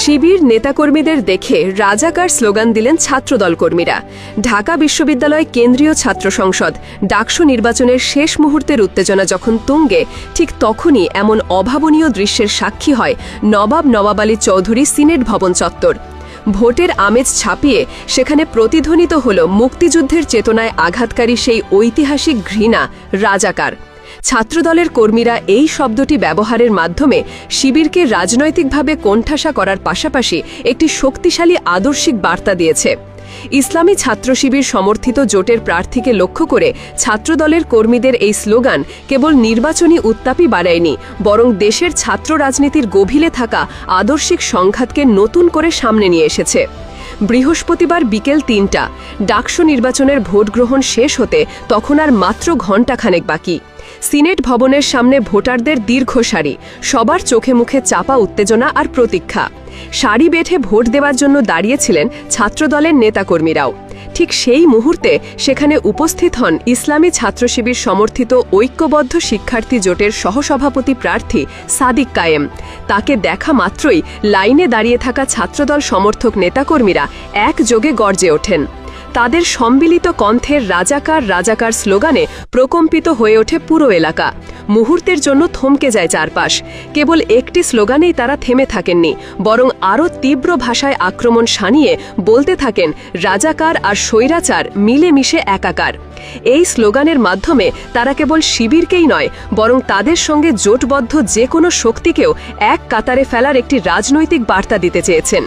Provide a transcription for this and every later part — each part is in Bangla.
শিবির নেতাকর্মীদের দেখে রাজাকার স্লোগান দিলেন ছাত্রদল কর্মীরা। ঢাকা বিশ্ববিদ্যালয় কেন্দ্রীয় ছাত্র সংসদ ডাকসু নির্বাচনের শেষ মুহূর্তের উত্তেজনা যখন তুঙ্গে, ঠিক তখনই এমন অভাবনীয় দৃশ্যের সাক্ষী হয় নবাব নবাব আলী চৌধুরী সিনেট ভবন চত্বর। ভোটের আমেজ ছাপিয়ে সেখানে প্রতিধ্বনিত হল মুক্তিযুদ্ধের চেতনায় আঘাতকারী সেই ঐতিহাসিক ঘৃণা, রাজাকার। ছাত্রদলের কর্মীরা এই শব্দটি ব্যবহারের মাধ্যমে শিবিরকে রাজনৈতিকভাবে কোণঠাসা করার পাশাপাশি একটি শক্তিশালী আদর্শিক বার্তা দিয়েছে। ইসলামী ছাত্র শিবির সমর্থিত জোটের প্রার্থীকে লক্ষ্য করে ছাত্রদলের কর্মীদের এই স্লোগান কেবল নির্বাচনী উত্তাপই বাড়ায়নি, বরং দেশের ছাত্র রাজনীতির গভীরে থাকা আদর্শিক সংঘাতকে নতুন করে সামনে নিয়ে এসেছে। বৃহস্পতিবার বিকেল তিনটা, ডাকসু নির্বাচনের ভোট গ্রহণ শেষ হতে তখন আর মাত্র ঘণ্টাখানেক বাকি। সিনেট ভবনের সামনে ভোটারদের দীর্ঘ সারি, সবার চোখে মুখে চাপা উত্তেজনা আর প্রতীক্ষা। সারি বেঁধে ভোট দেওয়ার জন্য দাঁড়িয়েছিলেন ছাত্রদলের নেতাকর্মীরাও। ঠিক সেই মুহূর্তে সেখানে উপস্থিত হন ইসলামী ছাত্র শিবির সমর্থিত ঐক্যবদ্ধ শিক্ষার্থী জোটের সহসভাপতি প্রার্থী সাদিক কায়েম। তাকে দেখা মাত্রই লাইনে দাঁড়িয়ে থাকা ছাত্রদল সমর্থক নেতাকর্মীরা একযোগে গর্জে ওঠেন। তাদের সম্মিলিত কণ্ঠের রাজাকার রাজাকার স্লোগানে প্রকম্পিত হয়ে ওঠে পুরো এলাকা। মুহূর্তের জন্য থমকে যায় চারপাশ। কেবল একটি স্লোগানেই তারা থেমে থাকেননি, বরং আরও তীব্র ভাষায় আক্রমণ সানিয়ে বলতে থাকেন, রাজাকার আর স্বৈরাচার মিলেমিশে একাকার। এই স্লোগানের মাধ্যমে তারা কেবল শিবিরকেই নয়, বরং তাদের সঙ্গে জোটবদ্ধ যে কোনো শক্তিকেও এক কাতারে ফেলার একটি রাজনৈতিক বার্তা দিতে চেয়েছেন।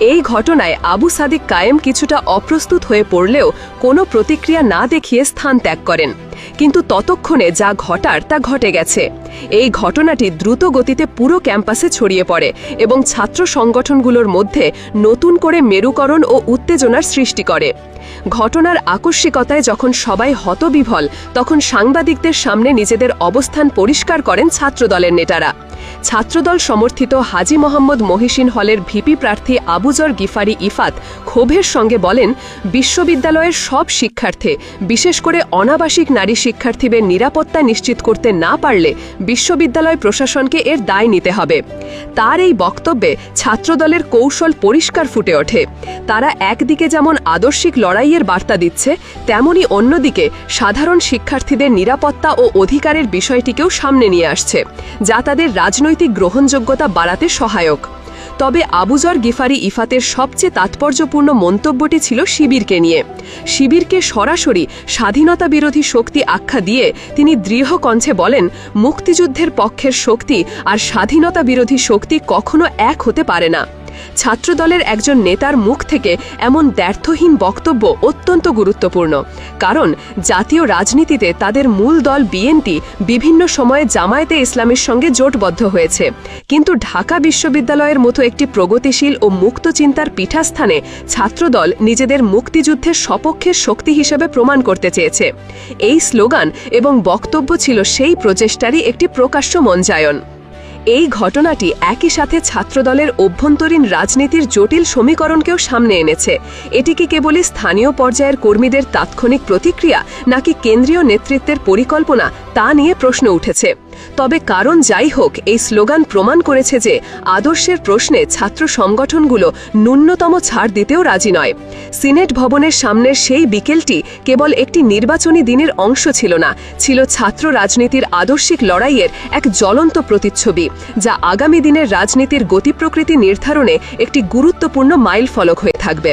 এই ঘটনায় আবু সাদিক কায়েম কিছুটা অপ্রস্তুত হয়ে পড়লেও কোনো প্রতিক্রিয়া না দেখিয়ে স্থান ত্যাগ করেন। কিন্তু ততক্ষণে যা ঘটার তা ঘটে গেছে। এই ঘটনাটি দ্রুত গতিতে পুরো ক্যাম্পাসে ছড়িয়ে পড়ে এবং ছাত্র সংগঠনগুলোর মধ্যে নতুন করে মেরুকরণ ও উত্তেজনার সৃষ্টি করে। ঘটনার আকস্মিকতায় যখন সবাই হতবিভল, তখন সাংবাদিকদের সামনে নিজেদের অবস্থান পরিষ্কার করেন ছাত্রদলের নেতারা। ছাত্রদল সমর্থিত হাজি মোহাম্মদ মহিসিন হলের ভিপি প্রার্থী আবুজর গিফারি ইফাত ক্ষোভের সঙ্গে বলেন, বিশ্ববিদ্যালয়ের সব শিক্ষার্থী, বিশেষ করে অনাবাসিক নারী শিক্ষার্থীদের নিরাপত্তা নিশ্চিত করতে না পারলে বিশ্ববিদ্যালয় প্রশাসনকে এর দায় নিতে হবে। তার এই বক্তব্যে ছাত্রদলের কৌশল পরিষ্কার ফুটে ওঠে। তারা একদিকে যেমন আদর্শিক লড়াইয়ের বার্তা দিচ্ছে, তেমনি অন্যদিকে সাধারণ শিক্ষার্থীদের নিরাপত্তা ও অধিকারের বিষয়টিকেও সামনে নিয়ে আসছে, যা তাদের রাজনৈতিক গ্রহণযোগ্যতা বাড়াতে সহায়ক। তবে আবুজর গিফারি ইফাতের সবচেয়ে তাৎপর্যপূর্ণ মন্তব্যটি ছিল শিবিরকে নিয়ে। শিবিরকে সরাসরি স্বাধীনতা বিরোধী শক্তি আখ্যা দিয়ে তিনি দৃঢ় কণ্ঠে বলেন, মুক্তিযুদ্ধের পক্ষের শক্তি আর স্বাধীনতা বিরোধী শক্তি কখনো এক হতে পারে না। ছাত্রদলের একজন নেতার মুখ থেকে এমন দ্ব্যর্থহীন বক্তব্য অত্যন্ত গুরুত্বপূর্ণ। কারণ জাতীয় রাজনীতিতে তাদের মূল দল বিএনপি বিভিন্ন সময়ে জামায়াতে ইসলামের সঙ্গে জোটবদ্ধ হয়েছে। কিন্তু ঢাকা বিশ্ববিদ্যালয়ের মতো একটি প্রগতিশীল ও মুক্ত চিন্তার পীঠাস্থানে ছাত্রদল নিজেদের মুক্তিযুদ্ধের সপক্ষের শক্তি হিসেবে প্রমাণ করতে চেয়েছে। এই স্লোগান এবং বক্তব্য ছিল সেই প্রচেষ্টারই একটি প্রকাশ্য মঞ্চায়ন। এই ঘটনাটি একই সাথে ছাত্রদলের অভ্যন্তরীণ রাজনীতির জটিল সমীকরণকেও সামনে এনেছে। এটি কি কেবলই স্থানীয় পর্যায়ের কর্মীদের তাৎক্ষণিক প্রতিক্রিয়া, নাকি কেন্দ্রীয় নেতৃত্বের পরিকল্পনা, তা নিয়ে প্রশ্ন উঠেছে। তবে কারণ যাই হোক, এই স্লোগান প্রমাণ করেছে যে আদর্শের প্রশ্নে ছাত্র সংগঠনগুলো ন্যূনতম ছাড় দিতেও রাজি নয়। সিনেট ভবনের সামনের সেই বিকেলটি কেবল একটি নির্বাচনী দিনের অংশ ছিল না, ছিল ছাত্র রাজনীতির আদর্শিক লড়াইয়ের এক জ্বলন্ত প্রতিচ্ছবি, যা আগামী দিনের রাজনীতির গতি প্রকৃতি নির্ধারণে একটি গুরুত্বপূর্ণ মাইল ফলক হয়ে থাকবে।